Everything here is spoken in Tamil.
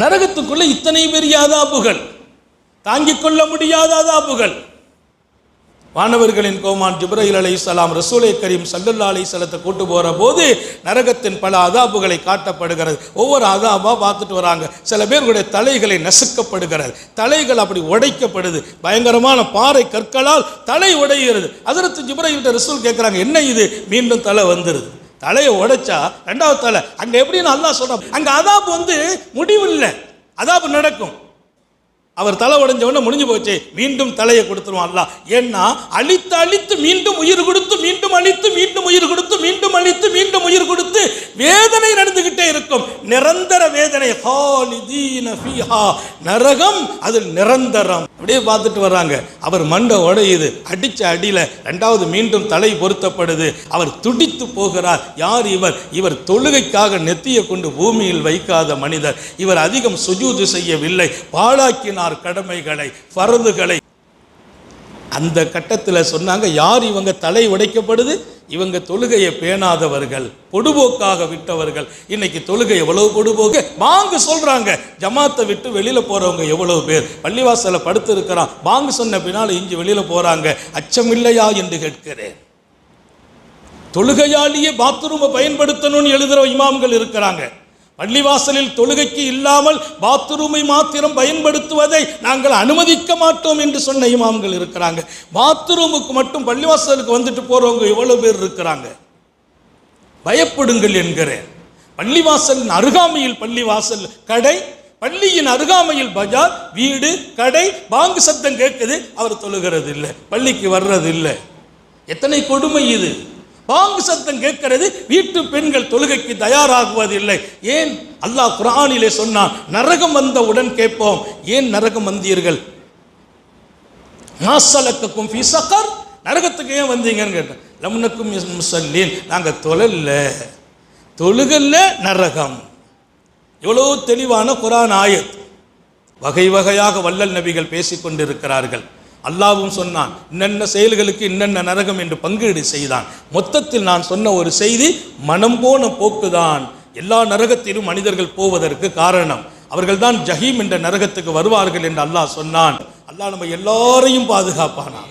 நரகத்துக்குள்ள இத்தனை பெரிய அதாபுகள். தாங்கிக் கொள்ள முடியாத அதாபுகள். மாணவர்களின் கோமான் ஜிப்ரஹில் சலாம் ரசூலை கரீம் சல்லல்லா சலத்தை கூட்டு போகிற போது நரகத்தின் பல அதாபுகளை காட்டப்படுகிறது. ஒவ்வொரு அதாபாக பார்த்துட்டு வராங்க. சில பேர்களுடைய தலைகளை நசுக்கப்படுகிறது. தலைகள் அப்படி உடைக்கப்படுது. பயங்கரமான பாறை கற்களால் தலை உடைகிறது. அதற்கு ஜிப்ரஹில்கிட்ட ரசூல் கேட்குறாங்க என்ன இது? மீண்டும் தலை வந்துடுது தலையை உடைச்சா ரெண்டாவது தலை. அங்கே எப்படின்னு அல்லா சொல்கிறான் அங்கே அதாப்பு வந்து முடிவு இல்லை அதாபு நடக்கும். அவர் தலை உடைஞ்ச உடனே முடிஞ்சு போச்சு. மீண்டும் தலையை கொடுத்துருவான் அல்லாஹ். ஏன்னா அழித்து அழித்து மீண்டும் உயிர் கொடுத்து மீண்டும் அழித்து மீண்டும் உயிர் கொடுத்து மீண்டும் அழித்து மீண்டும் உயிர் கொடுத்து வேதனை நடந்துகிட்டே இருக்கும். நிரந்தர வேதனை. ஹாலிதீனஃபீஹா நரகம் அதில் நிரந்தரம். அப்படியே பார்த்துட்டு வர்றாங்க. அவர் மண்டை உடையுது. அடிச்ச அடியில் ரெண்டாவது மீண்டும் தலை பொருத்தப்படுது. அவர் துடித்து போகிறார். யார் இவர்? இவர் தொழுகைக்காக நெத்தியை கொண்டு பூமியில் வைக்காத மனிதர். இவர் அதிகம் சுஜூது செய்யவில்லை. பாழாக்கினார் கடமைகளை பரந்துகளை அந்த கட்டத்தில் சொன்னாங்க யார் இவங்க தலை உடைக்கப்படுது? இவங்க தொழுகையை பேணாதவர்கள் பொடுபோக்காக விட்டவர்கள். இன்னைக்கு தொழுகை எவ்வளவு பொடுபோக்கு? வாங்க சொல்றாங்க ஜமாத்தை விட்டு வெளியில போறவங்க எவ்வளவு பேர்? பள்ளிவாசல படுத்து இருக்கிறான் வாங்க சொன்ன பின்னால் இஞ்சி வெளியில போறாங்க அச்சமில்லையா என்று கேட்கிறேன். தொழுகையாலேயே பாத்ரூமை பயன்படுத்தணும்னு எழுதுகிற இமாம்கள் இருக்கிறாங்க. பள்ளிவாசலில் தொழுகைக்கு இல்லாமல் பாத்ரூமை மாத்திரம் பயன்படுத்துவதை நாங்கள் அனுமதிக்க மாட்டோம் என்று சொன்ன இமாம்கள் இருக்கிறாங்க. பாத்ரூமுக்கு மட்டும் பள்ளிவாசலுக்கு வந்துட்டு போறவங்க எவ்வளவு பேர் இருக்கிறாங்க. பயப்படுங்கள் என்கிறேன். பள்ளிவாசலின் அருகாமையில் பள்ளிவாசல் கடை பள்ளியின் அருகாமையில் பஜார் வீடு கடை பாங்கு சத்தம் கேட்குது அவர் தொழுகிறது இல்லை பள்ளிக்கு வர்றது இல்லை எத்தனை கொடுமை இது? பாங்கு சத்தம் கேட்கிறது வீட்டு பெண்கள் தொழுகைக்கு தயாராகுவதில்லை. ஏன்? அல்லாஹ் குரானிலே சொன்னான் நரகம் வந்தவுடன் கேட்போம். ஏன் நரகம் வந்தீர்கள்? நாசலக்கும் ஃபி சக்கர் நரகத்துக்கு ஏன் வந்தீங்கன்னு கேட்டேன். லம்னக்கும் முசல்லீன் நாங்கள் தொழல்ல. தொழுகல்ல நரகம். எவ்வளோ தெளிவான குரான் ஆயத். வகை வகையாக வள்ளல் நபிகள் பேசிக்கொண்டிருக்கிறார்கள். கொண்டிருக்கிறார்கள் அல்லாவும் சொன்னான் இன்னென்ன செயல்களுக்கு இன்னென்ன நரகம் என்று பங்கீடு செய்தான். மொத்தத்தில் நான் சொன்ன ஒரு செய்தி மனம் போன போக்குதான். எல்லா நரகத்திலும் மனிதர்கள் போவதற்கு காரணம். அவர்கள்தான் ஜஹீம் என்ற நரகத்துக்கு வருவார்கள் என்று அல்லாஹ் சொன்னான். அல்லாஹ் நம்ம எல்லாரையும் பாதுகாப்பானான்.